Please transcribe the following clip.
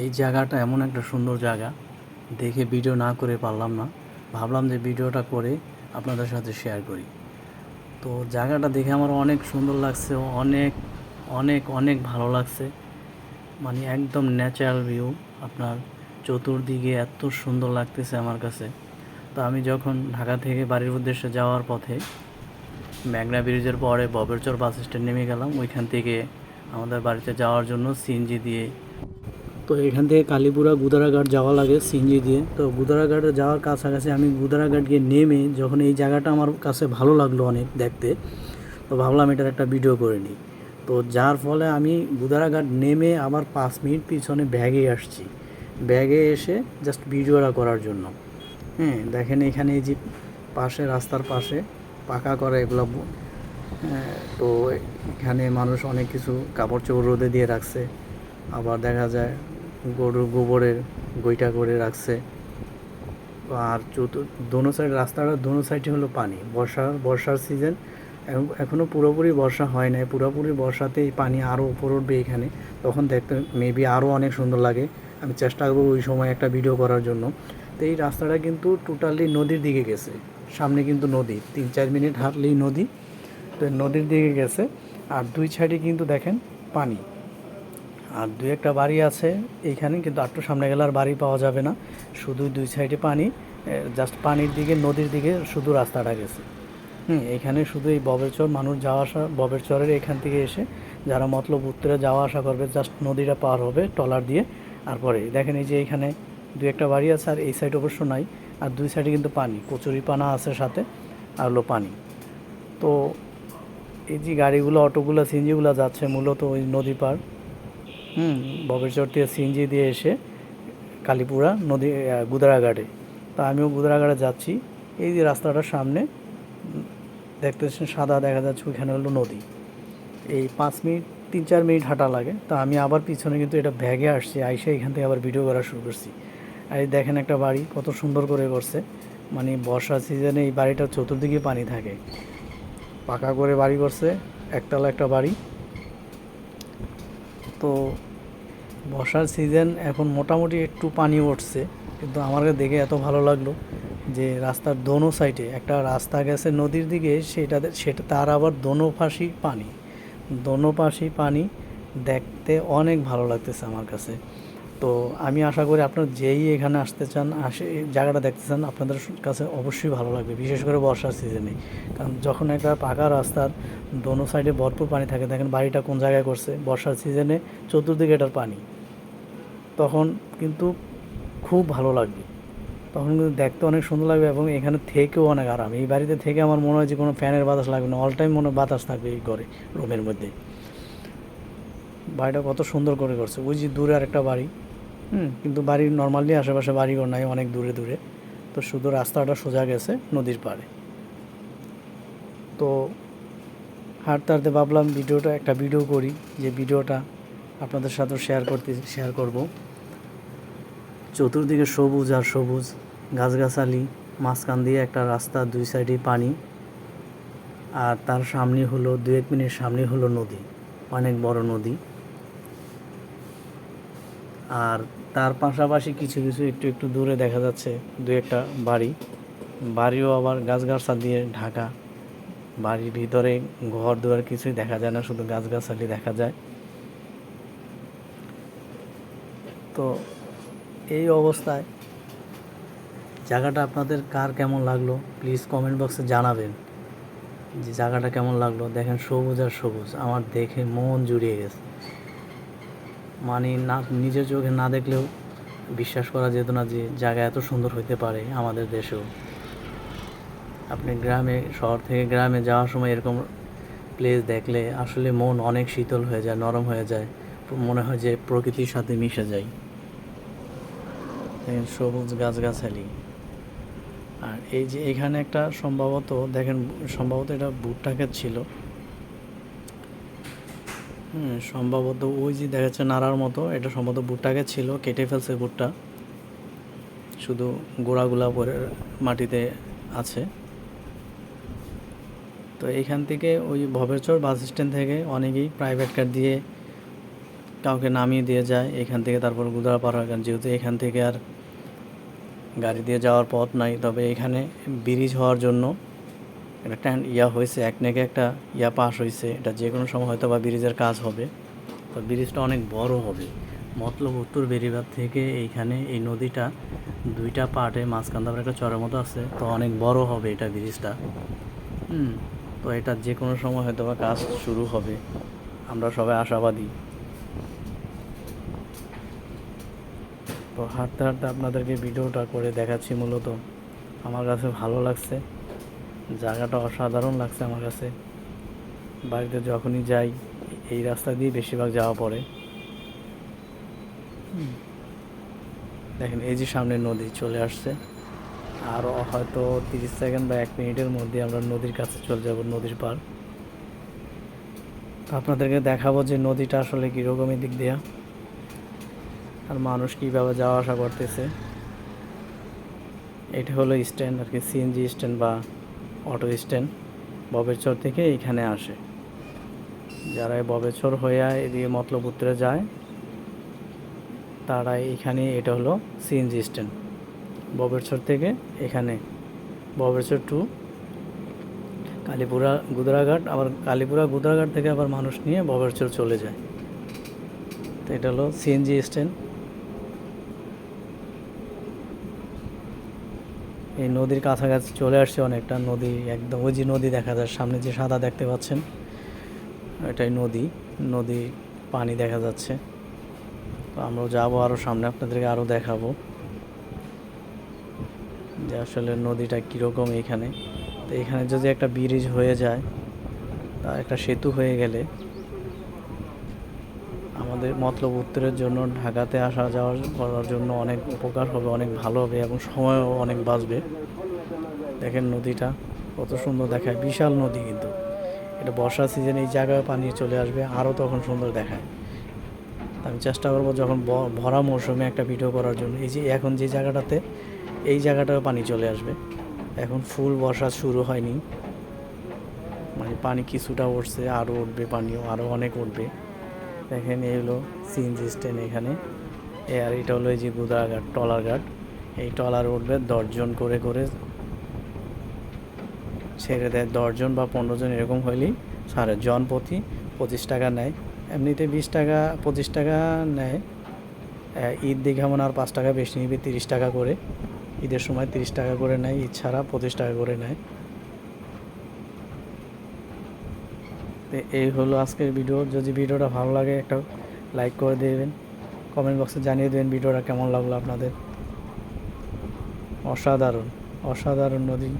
এই জায়গাটা এমন একটা সুন্দর জায়গা। দেখে ভিডিও না করে পারলাম না। ভাবলাম যে ভিডিওটা করে আপনাদের সাথে শেয়ার করি। তো জায়গাটা দেখে আমার অনেক সুন্দর লাগছে, অনেক অনেক অনেক ভালো লাগছে। মানে একদম ন্যাচারাল ভিউ আপনার চতুর্দিকে এত সুন্দর লাগতেছে আমার কাছে। তো আমি যখন ঢাকা থেকে বাড়ির উদ্দেশ্যে যাওয়ার পথে মেঘনা ব্রিজের পরে ববেরচর বাস স্ট্যান্ড নেমে গেলাম, ওইখান থেকে আমাদের বাড়িতে যাওয়ার জন্য সিএনজি দিয়ে এখান থেকে কালীপুরা গুদারাঘাট যাওয়া লাগে সিএনজি দিয়ে। তো গুদারাঘাটে যাওয়ার কাছাকাছি আমি গুদারাঘাট গিয়ে নেমে যখন এই জায়গাটা আমার কাছে ভালো লাগল অনেক দেখতে তো ভাবলাম এটার একটা ভিডিও করে নিই। তো যার ফলে আমি গুদারাঘাট নেমে আবার পাঁচ মিনিট পিছনে ব্যাগে আসছি। ব্যাগে এসে জাস্ট ভিডিওটা করার জন্য। হ্যাঁ দেখেন এখানে এই যে পাশে রাস্তার পাশে পাকা করা এগুলো হ্যাঁ, তো এখানে মানুষ অনেক কিছু কাপড় চোপড় রোদে দিয়ে রাখছে। আবার দেখা যায় গরুর গোবরের গইটা করে রাখছে। আর চতুর, দোনো সাইড রাস্তাটার দোনো সাইডে হলো পানি। বর্ষা, বর্ষার সিজন এখনও পুরোপুরি বর্ষা হয় নাই। পুরোপুরি বর্ষাতে এই পানি আরও উপর উঠবে এখানে। তখন দেখতে মেবি আরও অনেক সুন্দর লাগে। আমি চেষ্টা করব ওই সময় একটা ভিডিও করার জন্য। তো এই রাস্তাটা কিন্তু টোটালি নদীর দিকে গেছে। সামনে কিন্তু নদী। তিন, চার মিনিট হাঁটলেই নদী। তো নদীর দিকে গেছে। আর দুই সাইডে কিন্তু দেখেন পানি। আর দুই একটা বাড়ি আছে এইখানে, কিন্তু আটটু সামনে গেলে আর বাড়ি পাওয়া যাবে না। শুধু দুই সাইডে পানি জাস্ট পানির দিকে, নদীর দিকে শুধু রাস্তাটা গেছে। হুম, এখানে শুধু এই ববেরচর মানুষ যাওয়া আসা ববেরচরের এখান থেকে এসে যারা মতলব উত্তরে যাওয়া আসা করবে জাস্ট নদীটা পার হবে টলার দিয়ে, আর পরে দেখেন এই যে এখানে দুই একটা বাড়ি আছে, আর এই সাইড অবশ্য নাই, আর দুই সাইডে কিন্তু পানি, কচুরি পানা আছে সাথে, আর হলো পানি। তো এই যে গাড়িগুলো, অটোগুলো, সিএনজিগুলো যাচ্ছে মূলত ওই নদী পার হুম। ববেরচর থেকে সিএনজি দিয়ে এসে কালীপুরা নদী গুদারাঘাটে। তা আমিও গুদারাঘাটে যাচ্ছি। এই যে রাস্তাটার সামনে, দেখতেছেন সাদা দেখা যাচ্ছে ওইখানে হলো নদী। এই পাঁচ মিনিট, তিন চার মিনিট হাঁটা লাগে। তা আমি আবার পিছনে কিন্তু এটা ব্যাগে আসছি, আইসে এখান থেকে আবার ভিডিও করা শুরু করছি। আর দেখেন একটা বাড়ি, কত সুন্দর করে করছে। মানে বর্ষা সিজনে এই বাড়িটার চতুর্দিকে পানি থাকে। পাকা করে বাড়ি করছে, একতলা একটা বাড়ি। তো বর্ষার সিজন এখন মোটামুটি একটু পানি উঠছে, কিন্তু আমার দেখে এত ভালো লাগল যে রাস্তার দোনো সাইডে একটা রাস্তা গেছে নদীর দিকে সেটাতে সেটা তার আবার দোনো পাশেই পানি। দোনো পাশেই পানি, দেখতে অনেক ভালো লাগতেছে আমার কাছে। তো আমি আশা করি আপনার যেই এখানে আসতে চান, আসে, জায়গাটা দেখতে চান, আপনাদের কাছে অবশ্যই ভালো লাগবে, বিশেষ করে বর্ষার সিজনে কারণ যখন একটা পাকা রাস্তার দোনো সাইডে ভরপুর পানি থাকে, দেখেন বাড়িটা কোন জায়গায় করছে, বর্ষার সিজনে চতুর্দিকে এটার পানি। তখন কিন্তু খুব ভালো লাগবে। তখন কিন্তু দেখতে অনেক সুন্দর লাগবে এবং এখানে থেকেও অনেক আরাম। এই বাড়িতে থেকে আমার মনে হয় যে কোনো ফ্যানের বাতাস লাগবে না অল টাইম মনে বাতাস থাকবে এই ঘরে রুমের মধ্যে। বাড়িটা কত সুন্দর করে করছে। ওই যে দূরে আরেকটা বাড়ি হুম, কিন্তু বাড়ির নর্মালি আশেপাশে বাড়িঘর নাই, অনেক দূরে দূরে। তো শুধু রাস্তাটা সোজা গেছে নদীর পাড়ে। তো হাঁটতে হাঁটতে ভাবলাম ভিডিওটা, একটা ভিডিও করি, যে ভিডিওটা আপনাদের সাথেও শেয়ার করতে শেয়ার করব। চতুর্দিকে সবুজ আর সবুজ, গাছগাছালি, মাঝখান দিয়ে একটা রাস্তা, দুই সাইডে পানি। আর তার সামনে হলো দু এক মিনিট সামনে হলো নদী, অনেক বড় নদী। আর তার পাশাপাশি কিছু কিছু একটু একটু দূরে দেখা যাচ্ছে দু একটা বাড়ি। বাড়িও আবার গাছগাছালি দিয়ে ঢাকা। বাড়ির ভিতরে ঘর দুয়ার কিছুই দেখা যায় না, শুধু গাছগাছালি দেখা যায়। তো এই অবস্থায় জায়গাটা আপনাদের কার কেমন লাগল? প্লিজ কমেন্ট বক্সে জানাবেন যে জায়গাটা কেমন লাগল। দেখেন সবুজ আর সবুজ, আমার দেখে মন জুড়িয়ে গেছে। মানে না, নিজের চোখে না দেখলেও বিশ্বাস করা যেত না যে জায়গা এত সুন্দর হইতে পারে আমাদের দেশেও। আপনি গ্রামে, শহর থেকে গ্রামে যাওয়ার সময় এরকম প্লেস দেখলে আসলে মন অনেক শীতল হয়ে যায়, নরম হয়ে যায়, মনে হয় যে প্রকৃতির সাথে মিশে যায় দেখেন সবুজ গাছগাছালি। আর এই যে এখানে একটা সম্ভবত, দেখেন, সম্ভবত এটা ভুট্টা ছিল। সম্ভবত ওই যে দেখা যাচ্ছে নাড়ার মতো, এটা সম্ভবত ভুট্টা ক্ষেত ছিল, কেটে ফেলছে ভুট্টা। শুধু গোড়াগুলা পরে মাটিতে আছে। তো এইখান থেকে ওই ভবেরচর বাস স্ট্যান্ড থেকে অনেকেই প্রাইভেট কার দিয়ে কাউকে নামিয়ে দিয়ে যায়। এখান থেকে তারপর গুদারাপাড়া, কারণ যেহেতু এখান থেকে আর গাড়ি দিয়ে যাওয়ার পথ নাই, তবে এখানে ব্রিজ হওয়ার জন্য একটা ইয়া হয়েছে, এক নাকি একটা ইয়া পাস হয়েছে। এটা যে কোনো সময় হয়তো বা ব্রিজের কাজ হবে, তো ব্রিজটা অনেক বড় হবে। মতলব উত্তর বেরিবাদ থেকে এইখানে এই নদীটা দুইটা পার্টে মাঝখান তারপর একটা চরের মতো আছে, তো অনেক বড় হবে এটা ব্রিজটা। হুম, তো এটা যে কোনো সময় হয়তো বা কাজ শুরু হবে। আমরা সবাই আশাবাদী। তো হাঁটতে হাঁটতে আপনাদেরকে ভিডিওটা করে দেখাচ্ছি মূলত। আমার কাছে ভালো লাগছে। জায়গাটা অসাধারণ লাগছে আমার কাছে। বাড়িতে যখনই যাই, এই রাস্তা দিয়ে বেশিরভাগ যাওয়া পড়ে। দেখেন, এই যে সামনে নদী চলে আসছে। আরও হয়তো তিরিশ সেকেন্ড বা এক মিনিটের মধ্যে আমরা নদীর কাছে চলে যাব, নদীর পার আপনাদেরকে দেখাবো যে নদীটা আসলে কীরকম দিক দিয়া, আর মানুষ কীভাবে যাওয়া আসা করতেছে। এটা হলো স্ট্যান্ড, আর কি, সিএনজি স্ট্যান্ড বা অটো স্ট্যান্ড ববেরচর থেকে এইখানে আসে। যারা ববেরচর হয়ে এদিকে মতলব উত্তরে যায় তারা এইখানে এটা হলো সিএনজি স্ট্যান্ড। ববেরচর থেকে এখানে। ববেরচর টু কালীপুরা গুদরাঘাট। আবার কালীপুরা গুদরাঘাট থেকে আবার মানুষ নিয়ে ববেরচর চলে যায়। তো এটা হলো সিএনজি স্ট্যান্ড। এই নদীর কাছাকাছি চলে আসছে অনেকটা। নদী একদম, ওই যে নদী দেখা যায়, সামনে যে সাদা দেখতে পাচ্ছেন, এটাই নদী। নদী পানি দেখা যাচ্ছে। তো আমরাও যাব আরও সামনে, আপনাদেরকে আরও দেখাবো যে আসলে নদীটা কীরকম এখানে। তো এখানে যদি একটা ব্রিজ হয়ে যায়, তা একটা সেতু হয়ে গেলে আমাদের মতলব উত্তরের জন্য ঢাকাতে আসা যাওয়ার করার জন্য অনেক উপকার হবে, অনেক ভালো হবে এবং সময়ও অনেক বাঁচবে। দেখেন নদীটা কত সুন্দর দেখায়, বিশাল নদী কিন্তু। এটা বর্ষা সিজনে এই জায়গায় পানি চলে আসবে, আরও তখন সুন্দর দেখায়। আমি চেষ্টা করব যখন ভরা মৌসুমে একটা ভিডিও করার জন্য। এই যে এখন যে জায়গাটাতে, এই জায়গাটাও পানি চলে আসবে। এখন ফুল বর্ষা শুরু হয়নি। মানে পানি কিছুটা উঠছে, আরও উঠবে পানিও, আরও অনেক উঠবে। দেখেন, এই হলো সিএনজি স্ট্যান্ড এখানে। আর এটা হলো এই যে গুদাঘাট টলার ঘাট। এই টলার উঠবে দশজন করে করে। ছেড়ে দেয় দশজন বা পনেরো জন, এরকম হইলেই সাড়ে জন প্রতি পঁচিশ টাকা নেয়। এমনিতে বিশ টাকা, পঁচিশ টাকা নেয়। ঈদ দিকে এমন আর পাঁচ টাকা বেশি নিবে, তিরিশ টাকা করে। ঈদের সময় তিরিশ টাকা করে নেয়, ঈদ ছাড়া পঁচিশ টাকা করে নেয়। এই হলো আজকের ভিডিও। যদি ভিডিওটা ভালো লাগে, একটা লাইক করে দেবেন। কমেন্ট বক্সে জানিয়ে দেবেন ভিডিওটা কেমন লাগল আপনাদের। অসাধারণ অসাধারণ নদী।